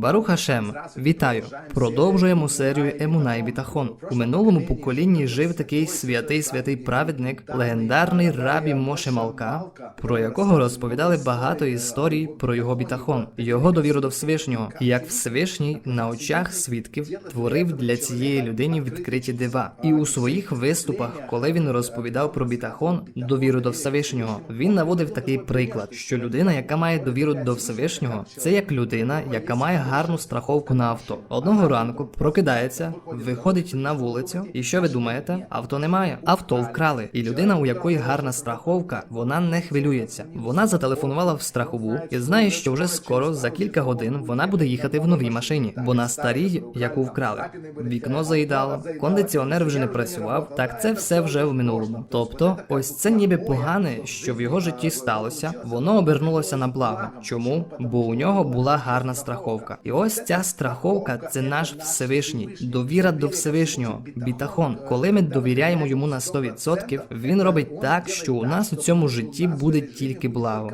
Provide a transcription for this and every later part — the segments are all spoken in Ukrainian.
Барух Хашем, вітаю! Продовжуємо серію Емунай Бітахон. У минулому поколінні жив такий святий святий праведник, легендарний рабі Моше Малка, про якого розповідали багато історій про його бітахон, його довіру до Всевишнього, як Всевишній на очах свідків творив для цієї людини відкриті дива. І у своїх виступах, коли він розповідав про бітахон, довіру до Всевишнього, він наводив такий приклад, що людина, яка має довіру до Всевишнього, це як людина, яка має гарну страховку на авто. Одного ранку прокидається, виходить на вулицю, і що ви думаєте? Авто немає. Авто вкрали. І людина, у якої гарна страховка, вона не хвилюється. Вона зателефонувала в страхову і знає, що вже скоро, за кілька годин, вона буде їхати в новій машині, бо на старій, яку вкрали, вікно заїдало, кондиціонер вже не працював. Так це все вже в минулому. Тобто, ось це ніби погане, що в його житті сталося, воно обернулося на благо. Чому? Бо у нього була гарна страховка. І ось ця страховка це наш Всевишній, довіра до Всевишнього, бітахон. Коли ми довіряємо йому на 100%, він робить так, що у нас у цьому житті буде тільки благо.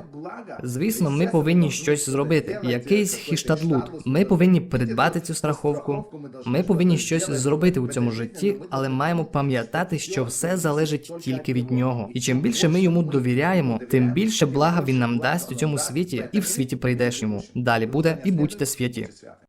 Звісно, ми повинні щось зробити, якийсь хіштадлут. Ми повинні придбати цю страховку. Ми повинні щось зробити у цьому житті, але маємо пам'ятати, що все залежить тільки від нього. І чим більше ми йому довіряємо, тим більше блага він нам дасть у цьому світі і в світі прийдешньому. Далі буде і будьте святі.